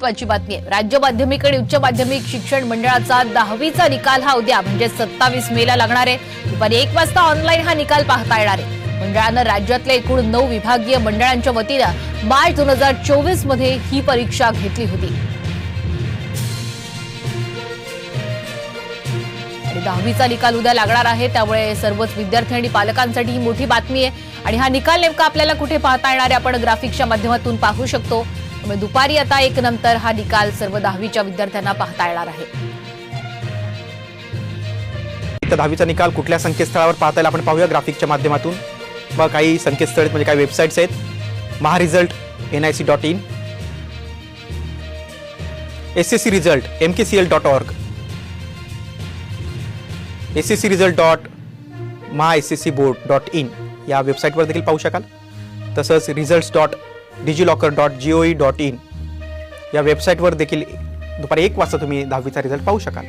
महत्वाची बातमी आहे. राज्य माध्यमिक आणि उच्च माध्यमिक शिक्षण मंडळाचा दहावीचा निकाल हा उद्या म्हणजे सत्तावीस मेला लागणार आहे. दुपारी एक वाजता ऑनलाईन हा निकाल पाहता येणार आहे. मंडळानं राज्यातल्या एकूण नऊ विभागीय मंडळांच्या वतीनं मार्च दोन हजार चोवीसमध्ये ही परीक्षा घेतली होती. आणि दहावीचा निकाल उद्या लागणार आहे त्यामुळे सर्वच विद्यार्थी आणि पालकांसाठी ही मोठी बातमी आहे. आणि हा निकाल नेमका आपल्याला कुठे पाहता येणार आहे आपण ग्राफिक्सच्या माध्यमातून पाहू शकतो. त्यामुळे दुपारी आता एक नंतर हा निकाल सर्व दहावीच्या विद्यार्थ्यांना पाहता येणार आहे. तर दहावीचा निकाल कुठल्या संकेतस्थळावर पाहता येईल? आपण पाहूया ग्राफिकच्या माध्यमातून. मग काही संकेतस्थळ म्हणजे काही वेबसाईट्स आहेत. Maha result N I C dot in. S S C result M K C L dot org S S C result dot Maha S S C board dot in. या वेबसाईटवर देखील पाहू शकाल. तसंच results dot DigiLocker dot G O E dot in या वेबसाईटवर देखील दुपारी एक वाजता तुम्ही दहावीचा रिझल्ट पाहू शकाल.